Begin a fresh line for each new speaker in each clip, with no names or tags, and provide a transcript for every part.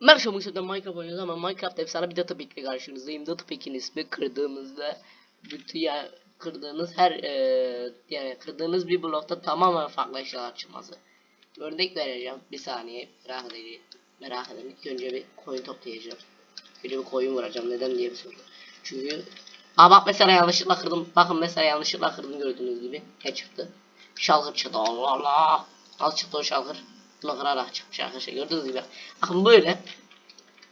Merhaba Mısır'da Minecraft oynuyoruz ama Minecraft efsane bir data pack'le karşınızdayım. Data pack'in ismi kırdığınızda bütün ya kırdığınız her eee yani kırdığınız bir blokta tamamen farklı eşyalar çıkması. Örnek vereceğim. Bir saniye merak edin. Merak edin. İlk önce bir koyun toplayacağım. Önce bir koyun vuracağım. Neden diye bir soru. Çünkü Aa bak mesela yanlışlıkla kırdım. Bakın mesela yanlışlıkla kırdım gördüğünüz gibi. Ne çıktı? Şalgır çıktı. Allah Allah. Nasıl çıktı o şalgır? Bunu kırarak çıkmış arkadaşlar. Gördüğünüz gibi. Bakın böyle.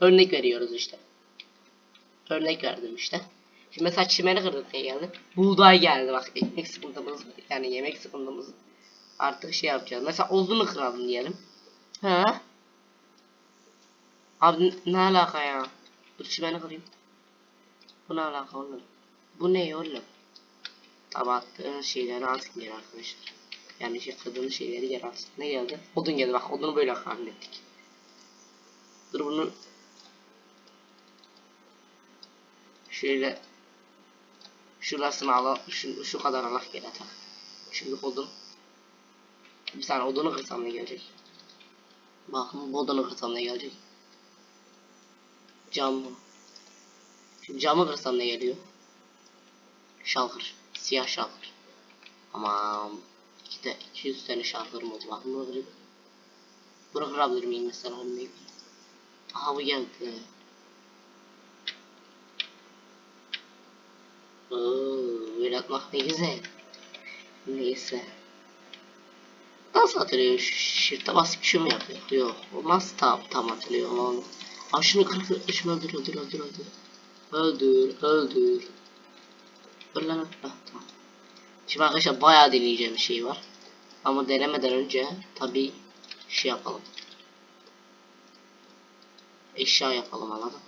Örnek veriyoruz işte. Örnek verdim işte. Şimdi mesela çimeni kırdık ne geldi? Buğday geldi bak ekmek sıkıntımız yani yemek sıkıntımız artık şey yapacağız. Mesela odunu kıralım diyelim. Ha? Abi ne alaka ya? Dur çimeni kırayım. Bu ne alaka oğlum? Bu ne oğlum? Tabi attığın şeyleri alsın geri arkadaşlar. Yani şey kırdığınız şeyleri geri alsın. Ne geldi? Odun geldi bak odunu böyle hallettik. Dur bunu şöyle şurasını al şu, şu kadar Allah geri atar. Şimdi odun bir tane odunu kırsam ne gelecek? Bakın bu odunu kırsam ne gelecek? Cam mı? Şimdi camı kırsam ne geliyor? Şalkır. Siyah şalkır. Aman. İki de 200 tane şalkırım oldu. Bakın bunu kırayım. Bunu kırabilir miyim mesela? Örneğin. Aha bu geldi. Oo, böyle atmak ne güzel. Neyse. Nasıl atılıyor? Shift'e basıp şu mu yapıyor? Yok. O nasıl tam, tam atılıyor onu? Aa şunu kır kır. Şunu öldür öldür öldür öldür. Öldür öldür. Öl lan. Heh, tamam. Şimdi arkadaşlar bayağı deneyeceğim bir şey var. Ama denemeden önce tabi şey yapalım. Eşya yapalım anladın?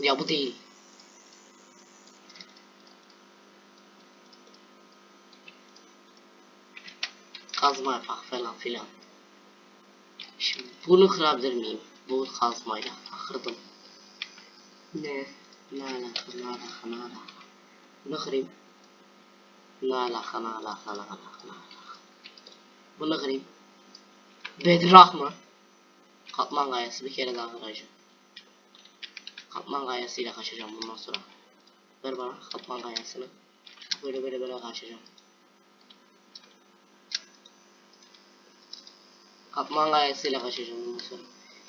Ya bu değil. Kazma yapak falan filan. Şimdi bunu kırabilir miyim? Bu kazmayla kırdım. Ne? Ne alaka? Ne alaka? Ne alaka? Bunu kırayım. Ne alaka? Ne alaka? Ne alaka? Ne kırayım. Bedrock mı? Katman gayası bir kere daha kıracağım. Katman gayasıyla kaçacağım bundan sonra. Ver bana katman gayasını. Böyle böyle böyle kaçacağım. Katman gayasıyla kaçacağım bundan sonra.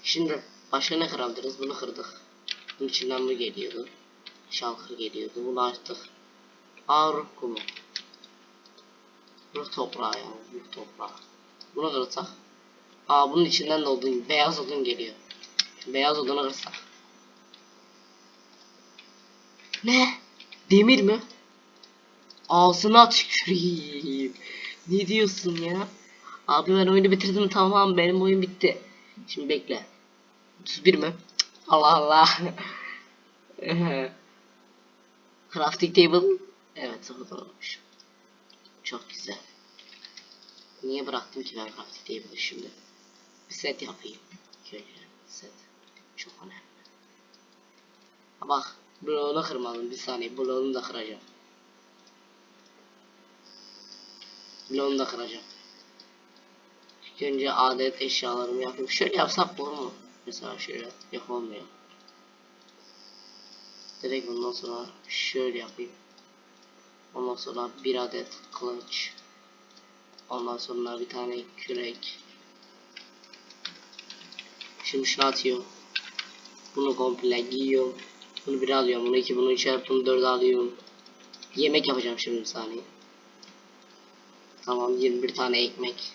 Şimdi başka ne kırabiliriz? Bunu kırdık. Bunun içinden bu geliyordu. Şalkır geliyordu. Bunu açtık. Aa ruh kumu. Ruh toprağı yani. Ruh toprağı. Bunu kırsak. Aa bunun içinden de odun, beyaz odun geliyor. Beyaz odunu kırsak. Ne? Demir mi? Ağzına tüküreyim. Ne diyorsun ya? Abi ben oyunu bitirdim tamam benim oyun bitti. Şimdi bekle. 31 mi? Allah Allah. Crafting table. Evet o da olmuş. Çok güzel. Niye bıraktım ki ben crafting table'ı şimdi? Bir set yapayım. Şöyle set. Çok önemli. Ha bak bloğunu kırmadım bir saniye bloğunu da kıracağım. Bloğunu da kıracağım. İlk önce adet eşyalarımı yapayım. Şöyle yapsak olur mu? Mesela şöyle yapamıyor. Direkt bundan sonra şöyle yapayım. Ondan sonra bir adet kılıç. Ondan sonra bir tane kürek. Şimdi şunu atıyorum. Bunu komple giyiyorum. Bunu bir alıyorum. Bunu iki, bunu üçer, bunu dört alıyorum. Yemek yapacağım şimdi bir saniye. Tamam 21 tane ekmek.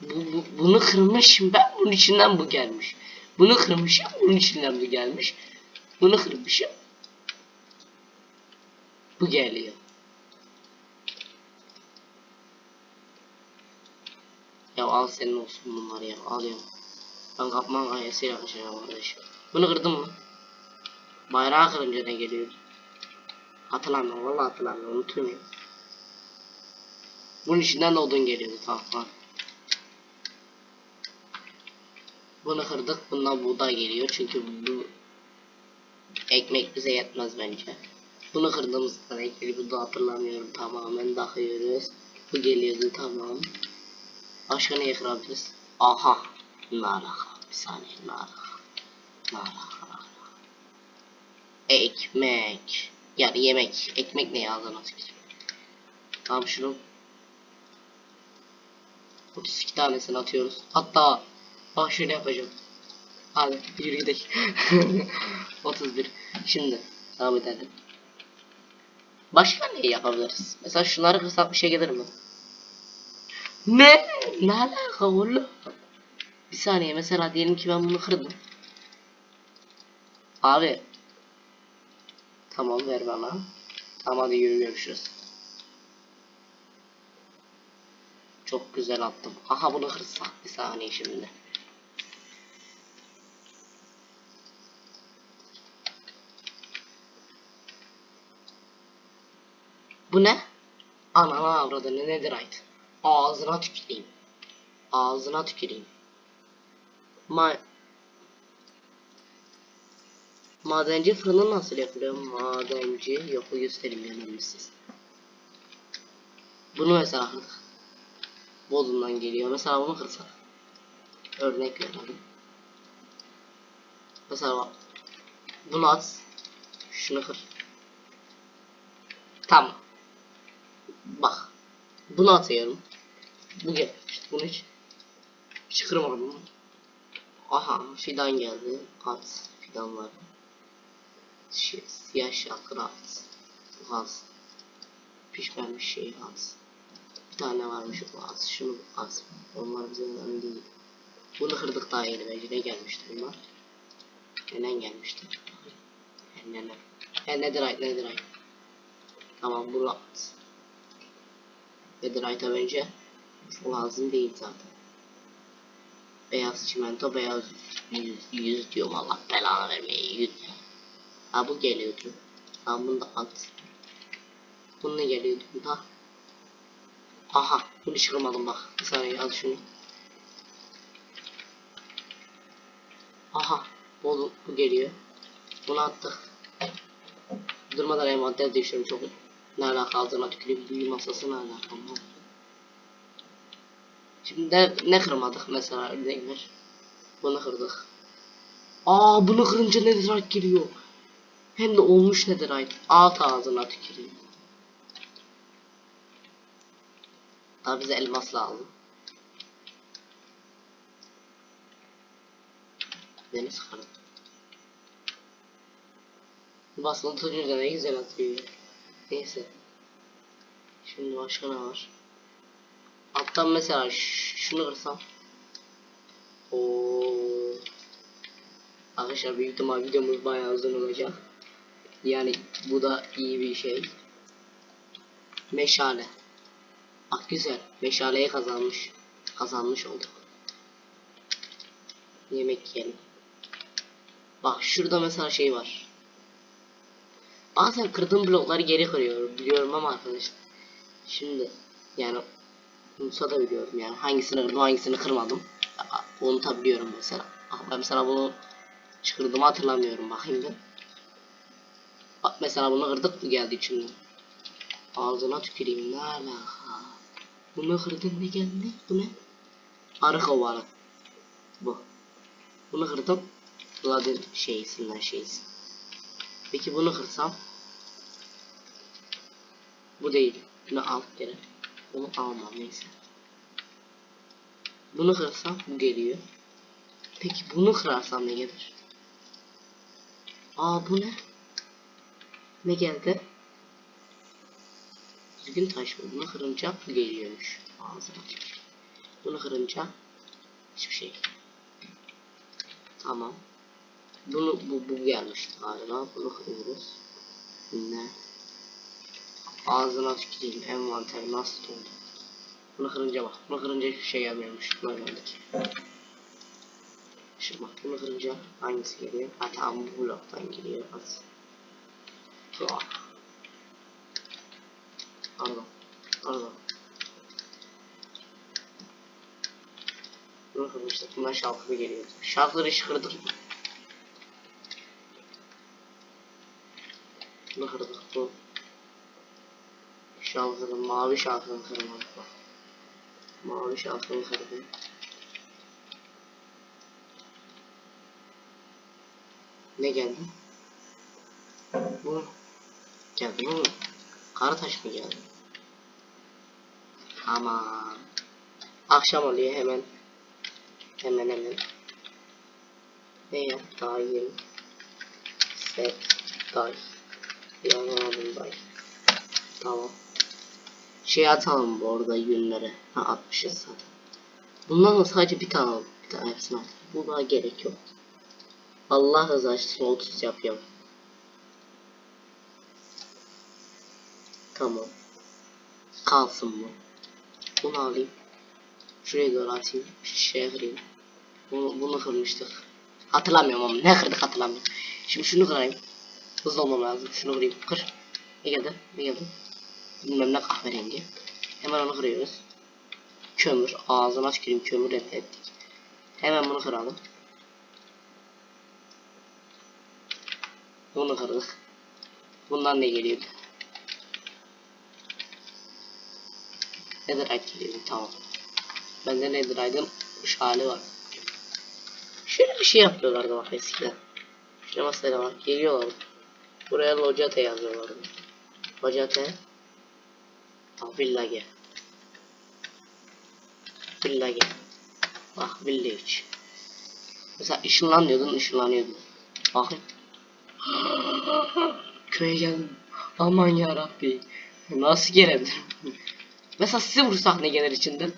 Bu, bu, bunu kırmışım ben bunun içinden bu gelmiş. Bunu kırmışım bunun içinden bu gelmiş. Bunu kırmışım. Bu geliyor. Ya al senin olsun bunlar ya alıyorum. Ben kapman gayesiyle kaçacağım arkadaşım. Bunu kırdım mı? Bayrağı kırınca ne geliyor? Hatırlamıyorum vallahi hatırlamıyorum unutuyorum. Bunun içinden de odun geliyordu tamam tamam. Bunu kırdık bundan buğday geliyor çünkü bu ekmek bize yetmez bence. Bunu kırdığımızdan ilgili bunu da hatırlamıyorum tamamen bakıyoruz. Bu geliyordu tamam. Başka neyi kırabiliriz? Aha. Ne alaka? Bir saniye ne? Ne ne alaka? Ekmek. Yani yemek. Ekmek ne yazdığını tükür. Tamam şunu 32 tanesini atıyoruz. Hatta bak şöyle yapacağım. Hadi yürü gidelim. 31. Şimdi devam edelim. Başka ne yapabiliriz? Mesela şunları kırsak bir şey gelir mi? Ne? Ne alaka oğlum? Bir saniye mesela diyelim ki ben bunu kırdım. Abi. Tamam ver bana. Tamam hadi yürü görüşürüz. Çok güzel attım. Aha bunu kırsak bir saniye şimdi. Bu ne? Anana avradını nedir ait? Ağzına tüküreyim. Ağzına tüküreyim. Ma Madenci fırını nasıl yapılıyor? Madenci bu göstereyim önemli siz. Bunu mesela. Bodrum'dan geliyor. Mesela bunu kırsak. Örnek verelim. Mesela. Bunu at. Şunu kır. Tamam. Bak. Bunu atıyorum. Bu gel. İşte bunu hiç. Hiç kırmadım. Aha fidan geldi. At. Fidan var. Şey, siyah şalkır at. Az. Pişmemiş şey az. Bir tane varmış o az. Şunu az. Onlar bize önemli değil. Bunu kırdık daha yeni bence. Ne gelmişti bunlar? Neden gelmişti? Neden? He nedir ay nedir ay? Tamam bu at. Ayta bence? Bu lazım değil zaten. Beyaz çimento, beyaz yüz, yüz diyorum Allah belanı vermeye yüz. Ha bu geliyordu. Tamam bunu da at. Bunu ne geliyordu da? Aha bunu çıkamadım bak. Bir saniye al şunu. Aha bu, bu geliyor. Bunu attık. Durmadan envanter değiştiriyorum çok. Ne alaka altına tüküreyim büyü masası ne alaka mı? Şimdi ne kırmadık mesela örnek ver. Bunu kırdık. Aa bunu kırınca netherite geliyor. Hem de olmuş netherite. Alt ağzına tüküreyim. Daha bize elmas lazım. Deniz kırdı. Basılı tutunca ne güzel atıyor. Neyse. Şimdi başka ne var? Alttan mesela şunu kırsam. Oo. Arkadaşlar büyük ihtimal videomuz bayağı uzun olacak. Yani bu da iyi bir şey. Meşale. Bak güzel. Meşaleyi kazanmış. Kazanmış olduk. Yemek yiyelim. Bak şurada mesela şey var. Bazen kırdığım blokları geri kırıyorum. Biliyorum ama arkadaşlar. Şimdi yani unutsa da biliyorum yani hangisini kırdım hangisini kırmadım. Unutabiliyorum mesela. Ah, Ben mesela bunu çıkırdığımı hatırlamıyorum bakayım bir. Bak mesela bunu kırdık mı geldi içinden. Ağzına tüküreyim ne alaka. Bunu kırdım ne geldi bu ne? Arı kovanı. Bu. Bunu kırdım. Vladin şeysinden şeysin. Peki bunu kırsam. Bu değil. Bunu al geri. Bunu almam neyse. Bunu kırsam bu geliyor. Peki bunu kırarsam ne gelir? Aa bu ne? Ne geldi? Düzgün taş mı? Bunu kırınca bu geliyormuş. Ağzına. Bunu kırınca hiçbir şey. Tamam. Bunu bu, bu gelmişti galiba. Bunu kırıyoruz. Ne? Ağzına tüküreyim. Envanter nasıl oldu? Bunu kırınca bak. Bunu kırınca hiçbir şey gelmiyormuş. Normaldeki. Şimdi bak bunu kırınca hangisi geliyor? Ha tamam bu bloktan geliyor. Az. Tuah. Pardon. Pardon. Bunu kırmıştık. Bundan şalkırı geliyordu. Şalkırı hiç? Şunu kırdık bu. Şal kırdım. Mavi şalkını kırmadık bak. Mavi şalkını kırdım. Ne geldi? Bu geldi mu? Kara taş mı geldi? Aman. Akşam oluyor hemen. Hemen hemen. Ne ya? Dayım. Set. Day. Yanamadım day. Tamam. Şey atalım bu arada günlere. Ha atmışız zaten. Bundan da sadece bir tane alalım. Bir tane hepsini atalım. Bu daha gerek yok. Allah rızası için 30 yapıyorum. Tamam. Kalsın bu. Bunu alayım. Şuraya doğru atayım. Şu şeye kırayım. Bunu, bunu kırmıştık. Hatırlamıyorum ama ne kırdık hatırlamıyorum. Şimdi şunu kırayım. Hızlı olmam lazım. Şunu kırayım. Kır. Ne geldi? Ne geldi? Ne kahverengi. Hemen onu kırıyoruz. Kömür. Ağzına tüküreyim kömür elde ettik. Hemen bunu kıralım. Bunu kırdık. Bundan ne geliyordu? Netherite geliyordu tamam. Bende Netherite'ın kuş hali var. Şöyle bir şey yapıyorlardı bak eskiden. Şuna mesela bak geliyorlar. Buraya Lojate yazıyorlardı. Lojate. Tamam Village. Village. Bak Village. Mesela ışınlan diyordun ışınlanıyordun. Bakın. Köye geldim. Aman ya Rabbi. Nasıl gelebilirim? Mesela sizi vursak ne gelir içinden?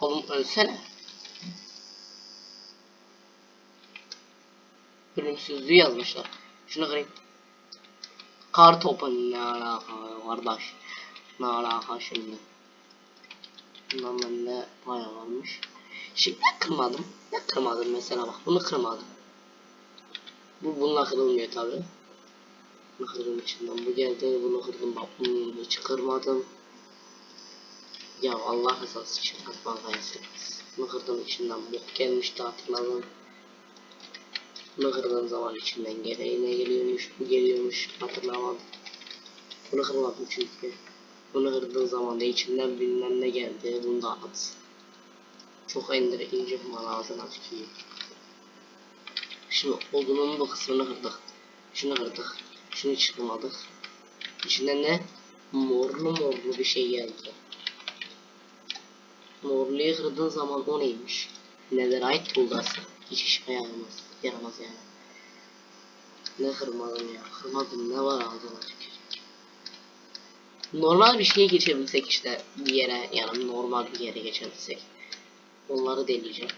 Oğlum ölsene. Ölümsüzlüğü yazmışlar. Şunu kırayım. Kar topu ne alaka kardeş. Ne alaka şimdi. Bundan bende bayağı varmış. Şimdi ne kırmadım? Ne kırmadım mesela bak bunu kırmadım. Bu bununla kırılmıyor tabi. Bunu kırdım içinden bu geldi bunu kırdım bak bunu hiç kırmadım. Ya Allah rızası için kırmam gayesiniz. Bunu kırdım içinden bok gelmişti hatırladım. Bunu kırdığım zaman içinden gereği ne geliyormuş bu geliyormuş hatırlamadım. Bunu kırmadım çünkü. Bunu kırdığım zaman da içinden bilmem ne geldi bunu da at. Çok ender ince mal ağzına tükürüyor. Şimdi odunun bu kısmını kırdık. Şunu kırdık. Şunu hiç kırmadık. İçinden ne? Morlu morlu bir şey geldi. Morluyu kırdığın zaman o neymiş? Netherite tuğlası. Hiç işime yaramaz. Yaramaz yani. Ne kırmadım ya. Kırmadım ne var ağzına tükürüyor. Normal bir şeye geçebilsek işte bir yere yani normal bir yere geçebilsek. Onları deneyeceğim.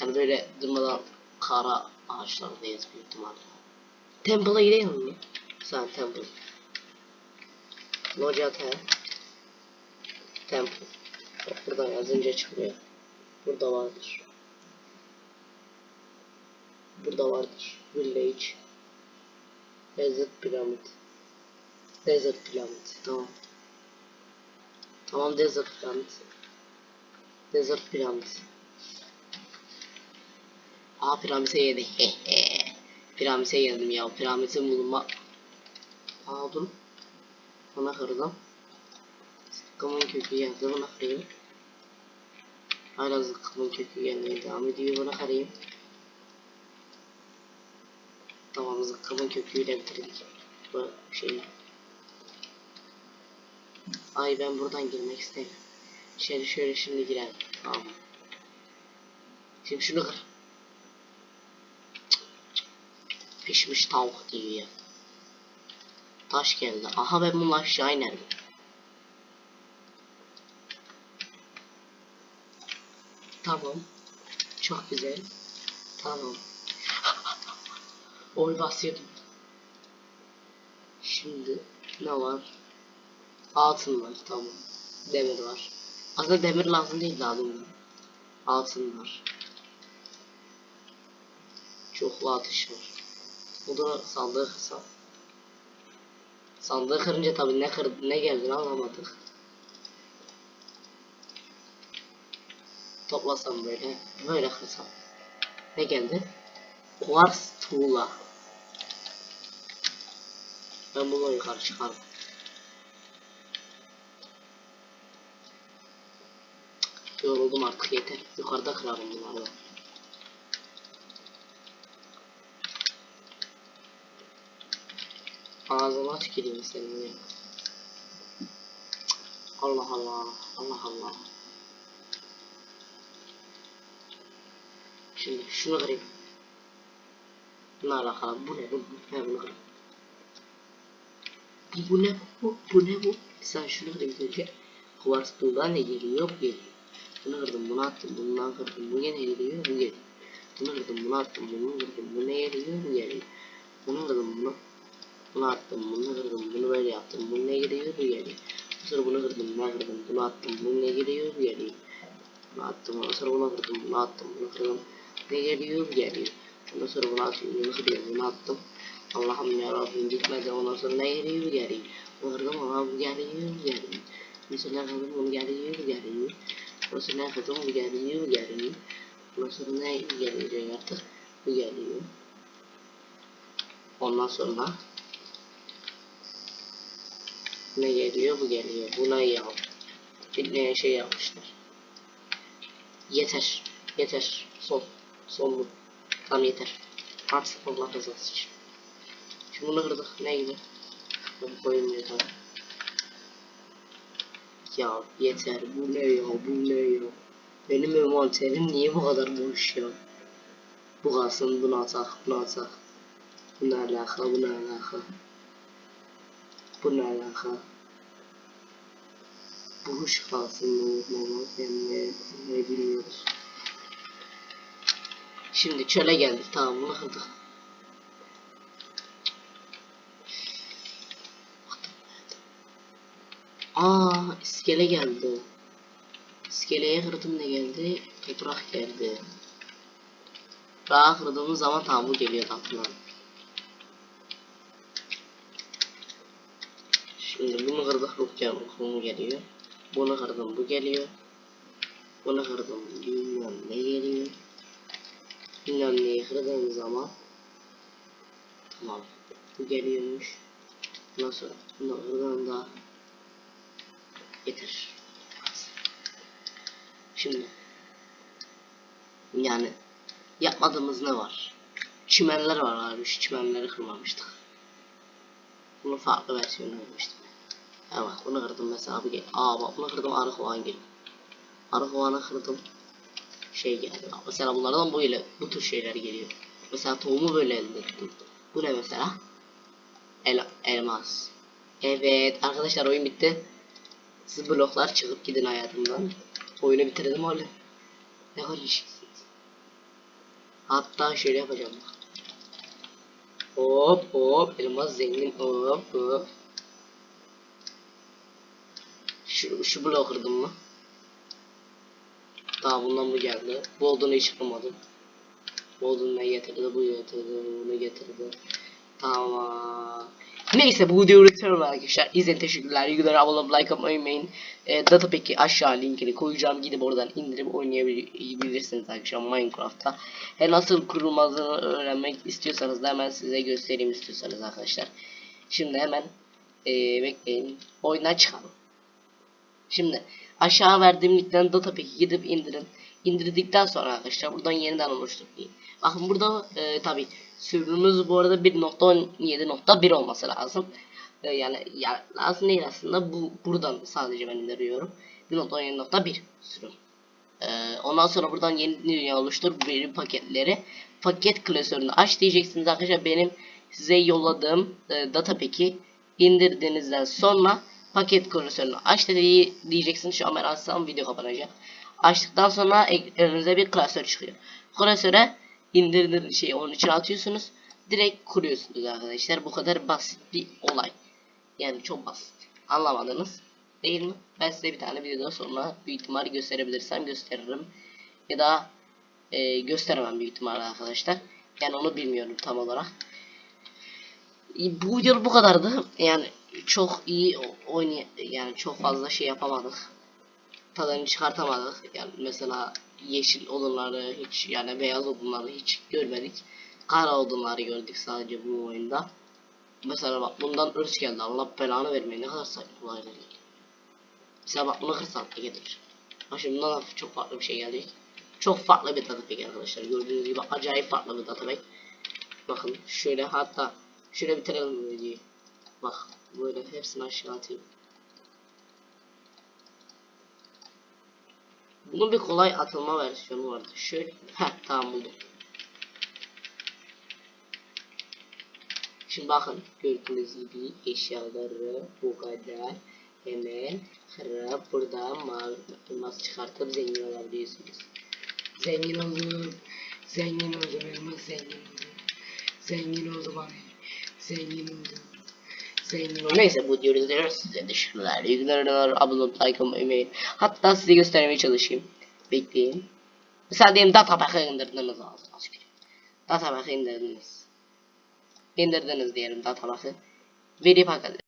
Yani böyle durmadan kara ağaçlardayız büyük ihtimalle. Temple'a gidelim mi? Sen Temple. Lojate. Temple. Bak buradan yazınca çıkmıyor. Burada vardır. Burada vardır. Village. Desert Pyramid. Desert Pyramid. Tamam. Tamam Desert Pyramid. Desert Pyramid. Aa piramide yedi. piramide yedim ya. Piramidin bulunma. Aldım. Ona kırdım. Zıkkımın kökü geldi. Buna kırayım. Hala zıkkımın kökü gelmeye devam ediyor. Buna kırayım. Tamam zıkkımın köküyle bitirdik. Bu şeyi. Ay ben buradan girmek istemiyorum. İçeri şöyle şimdi girelim. Tamam. Şimdi şunu kır. Pişmiş tavuk diyor ya. Taş geldi. Aha ben bunu aşağı inerim. Tamam. Çok güzel. Tamam. Oy basıyordum. Şimdi ne var? Altın var tamam. Demir var. Aslında demir lazım değil daha doğrusu. Altın var. Çoklu atış var. Bu da sandığı kısa. Sandığı kırınca tabii ne kır ne geldiğini anlamadık. toplasam böyle böyle kırsam ne geldi? Quartz tuğla. Ben bunu yukarı çıkarım. Yoruldum artık yeter. Yukarıda kırarım bunları. Ağzına tüküreyim senin. Allah Allah. Allah Allah. Şimdi şunu kırayım. Ne alakalı? Bu ne? Ne? Bunu kırayım. Bu, bu ne? Bu, bu ne bu? Sen şunu kırayım önce. Kuvars tuğdan ne geliyor? Bu geliyor. Bunu kırdım, bunu attım, bundan kırdım. Bu gene geliyor, bu geliyor. Bunu kırdım, bunu attım, bunu kırdım. Bu ne geliyor? Bu geliyor. Bunu kırdım, bunu bunu attım, bunu kırdım, bunu böyle yaptım. Bu ne geliyor? Bu geliyor. Sonra bunu kırdım, bunu kırdım, bunu attım. Bu ne geliyor? Bu geliyor. Bunu attım, ondan sonra bunu kırdım, bunu attım, bunu kırdım. Ne geliyor? Bu geliyor. Ondan sonra bunu attım, bunu kırıyorum, bunu attım. Allah'ım ya Rabbim gitmedi. Ondan sonra ne geliyor? Geliyor. Kırdım ama bu geliyor, geliyor. Mesela geliyor, bu geliyor. Sonra ne kırdım, bu geliyor, geliyor. Sonra ne geliyor artık? Bu geliyor. Ondan sonra ne geliyor bu geliyor buna ya bilmeyen şey yapmışlar yeter yeter son son bu tam yeter artık Allah rızası için şimdi bunu kırdık ne ben koyayım ya yeter bu ne ya bu ne ya benim envanterim niye bu kadar boş ya bu kalsın bunu atak bunu atak bu ne alaka bu ne alaka bu ne alaka? Bu kuş kalsın mı? Mama ne, ne bilmiyoruz. Şimdi çöle geldik. Tamam bunu kırdık. Aa iskele geldi. İskeleye kırdım ne geldi? Toprak geldi. Daha kırdığımız zaman tamam bu geliyor aklına. Şimdi bunu kırdık Ruhcan okumu geliyor. Bunu kırdım bu geliyor. Bunu kırdım bilmem ne geliyor. Bilmem neyi kırdığım zaman tamam bu geliyormuş. Sonra bunu kırdığımda yeter. Şimdi yani yapmadığımız ne var? Çimenler var abi şu çimenleri kırmamıştık. Bunun farklı versiyonu. Ha bak bunu kırdım mesela gel. Aa bak bunu kırdım arı kovan gel. Arı kovanı kırdım. Şey geldi. Bak mesela bunlardan böyle bu tür şeyler geliyor. Mesela tohumu böyle elde ettim. Bu ne mesela? El elmas. Evet arkadaşlar oyun bitti. Siz bloklar çıkıp gidin hayatımdan. Oyunu bitirdim oğlum. Ne işsiniz. Hatta şöyle yapacağım. Hop hop elmas zengin hop hop. Şu, şu bloğu kırdım mı? Daha bundan bu geldi. Bu olduğunu hiç kırmadım. Bu olduğunu ne getirdi? Bu getirdi. Bunu getirdi. Tamam. Neyse bu videoyu bitiriyorum arkadaşlar. İzlediğiniz teşekkürler. İyi günler. Abone like atmayı unutmayın. E, data peki aşağı linkini koyacağım. Gidip oradan indirip oynayabilirsiniz arkadaşlar Minecraft'ta. He nasıl kurulmadığını öğrenmek istiyorsanız da hemen size göstereyim istiyorsanız arkadaşlar. Şimdi hemen e, bekleyin. Oyundan çıkalım. Şimdi aşağı verdiğim linkten data peki gidip indirin. İndirdikten sonra arkadaşlar buradan yeniden oluşturayım. Bakın burada e, tabi sürümümüz bu arada 1.17.1 olması lazım. E, yani ya, lazım değil aslında bu buradan sadece ben indiriyorum. 1.17.1 sürüm. E, ondan sonra buradan yeni dünya oluştur veri paketleri. Paket klasörünü aç diyeceksiniz arkadaşlar. Benim size yolladığım e, data peki indirdiğinizden sonra paket klasörünü aç dedi diyeceksiniz. Şu an ben video kapanacak. Açtıktan sonra önünüze bir klasör çıkıyor. Klasöre indirdiğiniz şeyi onun içine atıyorsunuz. Direkt kuruyorsunuz arkadaşlar. Bu kadar basit bir olay. Yani çok basit. Anlamadınız değil mi? Ben size bir tane videodan sonra büyük ihtimal gösterebilirsem gösteririm. Ya da e, gösteremem büyük ihtimalle arkadaşlar. Yani onu bilmiyorum tam olarak. E, Bu video bu kadardı. Yani çok iyi oynay yani çok fazla şey yapamadık. Tadını çıkartamadık. Yani mesela yeşil odunları hiç yani beyaz odunları hiç görmedik. Kara odunları gördük sadece bu oyunda. Mesela bak bundan ırç geldi. Allah belanı vermeyin. Ne kadar olaylar geliyor. Mesela bak bunu 40 saatte gelir. Bak şimdi bundan da çok farklı bir şey geldi. Çok farklı bir database arkadaşlar. Gördüğünüz gibi acayip farklı bir database. Bakın şöyle hatta şöyle bitirelim videoyu. Bak böyle hepsini aşağı atayım. Bunun bir kolay atılma versiyonu vardı. Şöyle, heh tamam buldum. Şimdi bakın gördüğünüz gibi eşyaları bu kadar hemen kırıp buradan mavi elmas çıkartıp zengin olabiliyorsunuz. Zengin oldum. Zengin oldum elmas zengin oldum. Zengin oldum abi. Zengin oldum. Oldum. Neyse bu diyoruz diyoruz size teşekkürler. İyi abone like olmayı Hatta size göstermeye çalışayım. Bekleyin. Mesela diyelim data pack'ı indirdiniz tüküreyim. Data pack'ı indirdiniz. İndirdiniz diyelim data pack'ı. Veri paketi.